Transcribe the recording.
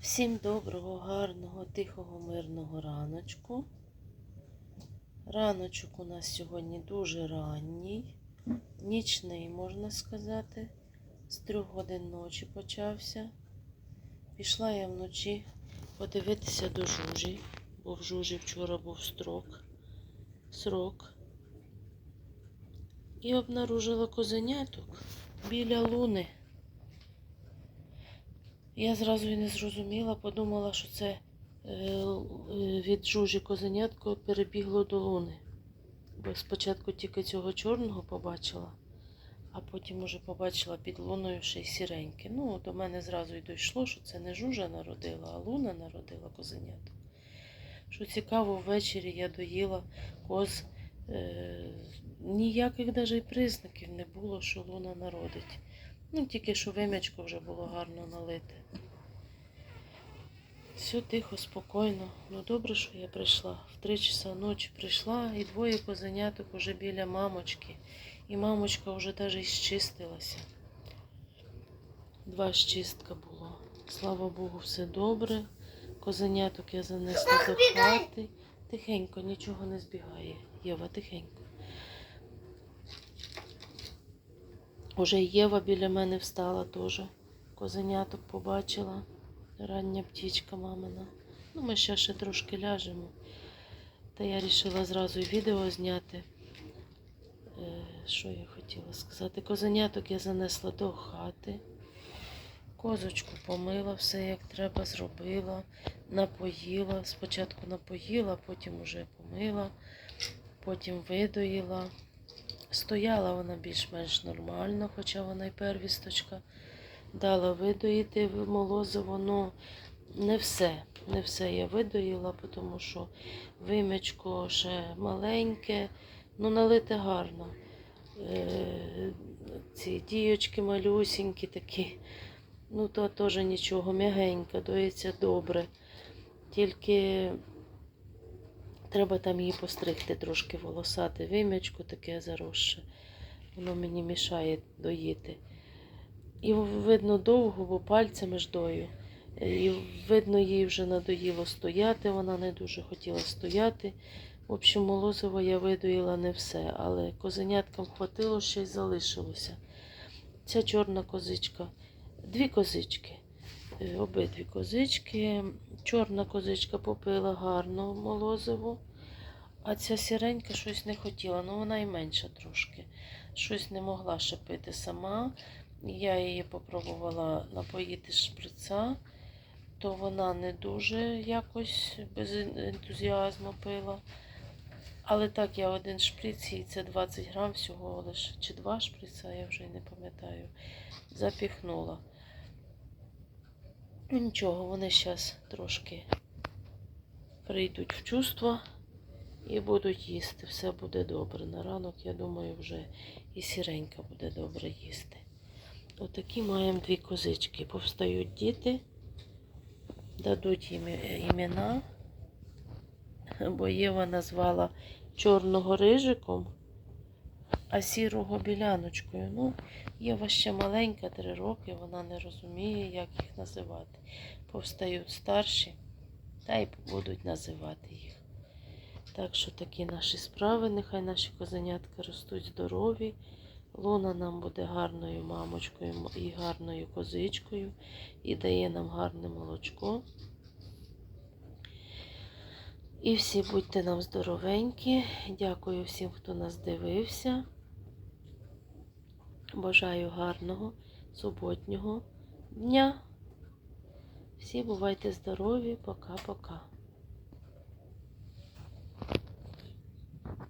Всім доброго, гарного, тихого, мирного раночку. Раночок у нас сьогодні дуже ранній, нічний, можна сказати. З трьох годин ночі почався. Пішла я вночі подивитися до жужі, бо в жужі вчора був строк. Срок. І обнаружила козеняток біля луни. Я зразу і не зрозуміла, подумала, що це е, е, від жужі козенятко перебігло до луни. Бо спочатку тільки цього чорного побачила, а потім уже побачила під луною ще й сіреньке. Ну, до мене зразу й дійшло, що це не жужа народила, а луна народила козенят. Що цікаво, ввечері я доїла коз. Е, ніяких навіть признаків не було, що луна народить. Ну, тільки що вим'ячко вже було гарно налите. Все тихо, спокійно. Ну добре, що я прийшла. В три часа ночі прийшла і двоє козеняток уже біля мамочки. І мамочка вже навіть щистилася. Два щистка було. Слава Богу, все добре. Козеняток я занесла до хати. Тихенько, нічого не збігає. Єва, тихенько. Уже Єва біля мене встала теж. Козеняток побачила. Рання птічка мамина. Ну, ми ще ще трошки ляжемо. Та я вирішила зразу відео зняти. Е, що я хотіла сказати? Козеняток я занесла до хати. Козочку помила, все як треба зробила, напоїла. Спочатку напоїла, потім уже помила, потім видоїла. Стояла вона більш-менш нормально, хоча вона й первісточка. Дала видоїти в молозиво, ну не все. Не все я видоїла, тому що вимячко ще маленьке, ну налите гарно. Е, ці діючки малюсінькі такі, ну то теж нічого, м'ягенька, доїться добре. Тільки треба там її постригти трошки волосати. Вимячко таке заросше. Воно мені мішає доїти. І видно довго, бо пальцями ж дою. І видно, їй вже надоїло стояти, вона не дуже хотіла стояти. В общем, молозиво я видоїла не все, але козеняткам хватило, ще й залишилося. Ця чорна козичка, дві козички, е, обидві козички. Чорна козичка попила гарно молозиво, а ця сіренька щось не хотіла, ну вона і менша трошки. Щось не могла ще пити сама. Я її попробувала напоїти шприца, то вона не дуже якось без ентузіазму пила. Але так, я один шприц, і це 20 грам всього лише, чи два шприца, я вже не пам'ятаю, запіхнула. Ну нічого, вони зараз трошки прийдуть в чувство і будуть їсти. Все буде добре. На ранок, я думаю, вже і сіренька буде добре їсти. Отакі маємо дві козички. Повстають діти, дадуть їм імена, бо Єва назвала чорного рижиком, а сірого біляночкою. Ну, Єва ще маленька, три роки, вона не розуміє, як їх називати. Повстають старші, та й будуть називати їх. Так що такі наші справи, нехай наші козенятка ростуть здорові. Луна нам буде гарною мамочкою і гарною козичкою, і дає нам гарне молочко. І всі будьте нам здоровенькі. Дякую всім, хто нас дивився. Бажаю гарного суботнього дня. Всі бувайте здорові. Пока-пока.